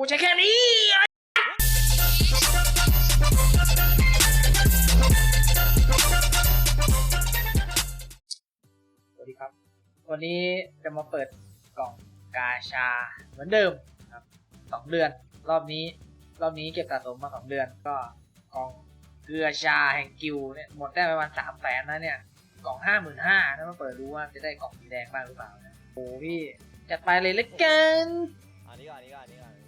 กูใช้แค่นี้สวัสดีครับ วันนี้จะมาเปิดกล่องกาชาเหมือนเดิมครับสองเดือน รอบนี้ รอบนี้เก็บสะสมมาสองเดือน ก็กล่องเกลือชาแห่งกิวเนี่ยหมดได้ประมาณสามแสนนะเนี่ยกล่องห้าหมื่นห้าถ้ามาเปิดรู้ว่าจะได้กล่องสีแดงบ้างหรือเปล่านะโอ้พี่จัดไปเลยละกันอันนี้ก่อนอันนี้ก่อนอันนี้ก่อนอันนี้ก่อน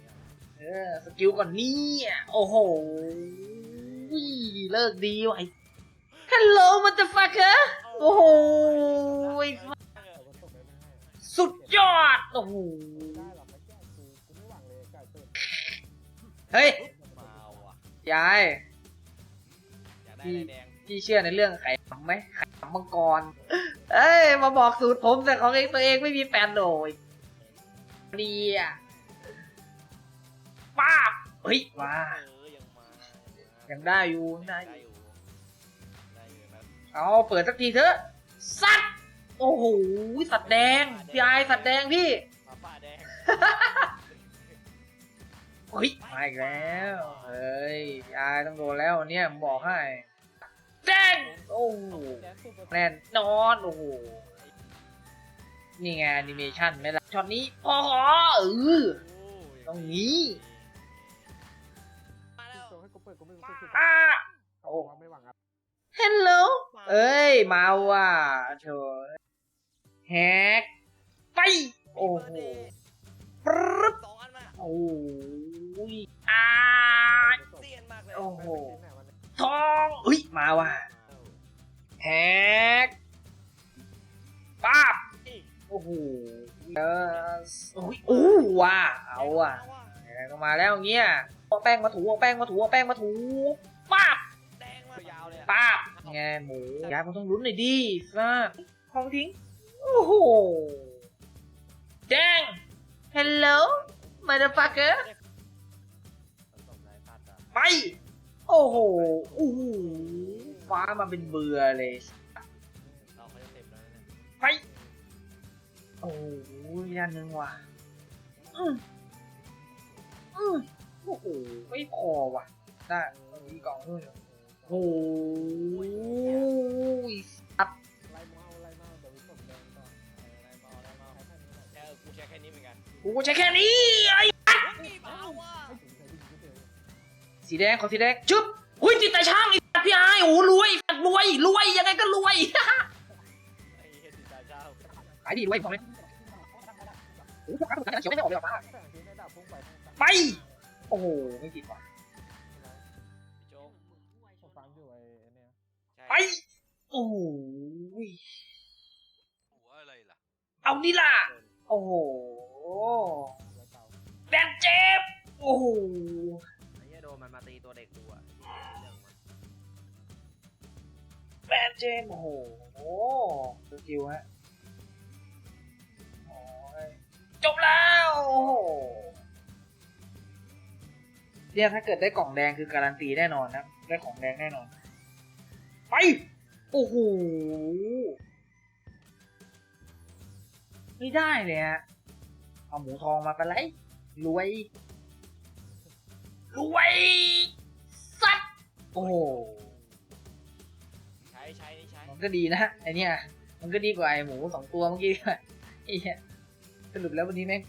เออสกิลก่อนนี่โอ้โหเลิกดีวะไอ้ Hello motherfucker โอ้โหสุดยอด โอ้โหเฮ้ยยายพี่เชื่อในเรื่องไข่หำไหมไข่หำมังกร เอ้ย มาบอกสูตรผมแต่ของเองตัวเองไม่มีแฟนโดยดีอะ เฮ้ยว้าเออยังมายังได้อยู่ยังได้อได้ยู่อยู่ได้อยู่นะเอาเปิดสักทีเถอะสัตว์โอ้โหสัตว์แดงพี่ไอายสัตว์แดงพี่หมาป่าแดงเฮ้ยมาอีกแล้วเฮ้ยพี่ไอายต้องโดนแล้ววันเนี่ยผมบอกให้แดงโอ้โหแน่นอนโอ้โหนี่ไงแอนิเมชันไหมล่ะช็อตนี้พอเออตรงนี้มาแล้ว อ่าโอ้ไม่หวังครับ ฮัลโหลเอ้ย มาว่ะเธอแฮกไป โอ้โหปรึ๊บสองอันมาโอ้ยอ่าเซียนมากเลยโอ้โหทองเฮ้ย มาว่ะแฮกป้าบโอ้โหเออโอ้ยอู้ว่ะเอาว่ะไหนๆก็มาแล้วเงี้ย เอาแป้งมาถูเอาแป้งมาถูเอาแป้งมาถูป้าบแดงมายาวเลยป้าบไงหมูยายมันต้องลุ้นหน่อยดิซ่าของทิ้งโอ้โหแจ้ง hello motherfucker ไป โอ้โหโอ้โหฟ้ามาเป็นเบื่อเลยไป โอ้ยยันหนึ่งว่ะ ไม่พอว่ะได้มีกล่องด้วยโอ้ยสัตว์ไล่มาไล่มาเดี๋ยวผมแดงต่ออะไรมาอะไรมาแค่กูใช้แค่นี้เหมือนกันกูใช้แค่นี้ไอ้สีแดงขอสีแดงชึบหุ้ยติดแต่ช่างไอ้พี่ไอ้โอ้รวยรวยรวยยังไงก็รวยขายดีรวยบอกเลยโอ้ยข้าคนนั้นเขียวไม่ออกเลยหรอป้าไป โอ้โหไม่ติดว่ะพี่โจ๊กผมฟังอยู่ไอ้เนี่ยใช่ไปโอ้โหหัวอะไรล่ะเอานี่ล่ะ โอ้โหแล้วเก่าแบนเจ็บโอ้โหไอ้เหี้ยโดนมันมาตีตัวเด็กกูอะเรื่องมันแบนเจมส์โอ้โหสกิลฮะโอ้ยจบแล้วโอ้โห เนี่ยถ้าเกิดได้กล่องแดงคือการันตีแน่นอนนะได้ของแดงแน่นอน ไป โอ้โห ไม่ได้เลยฮะ เอาหมูทองมาเป็นไรรวย รวย สัตว์โอ้โหใช้ใช้นี่ใช้มันก็ดีนะไอเนี้ยมันก็ดีกว่าไอหมูสองตัวเมื่อกี้ไอ้เหี้ยสรุปแล้ววันนี้แม่ง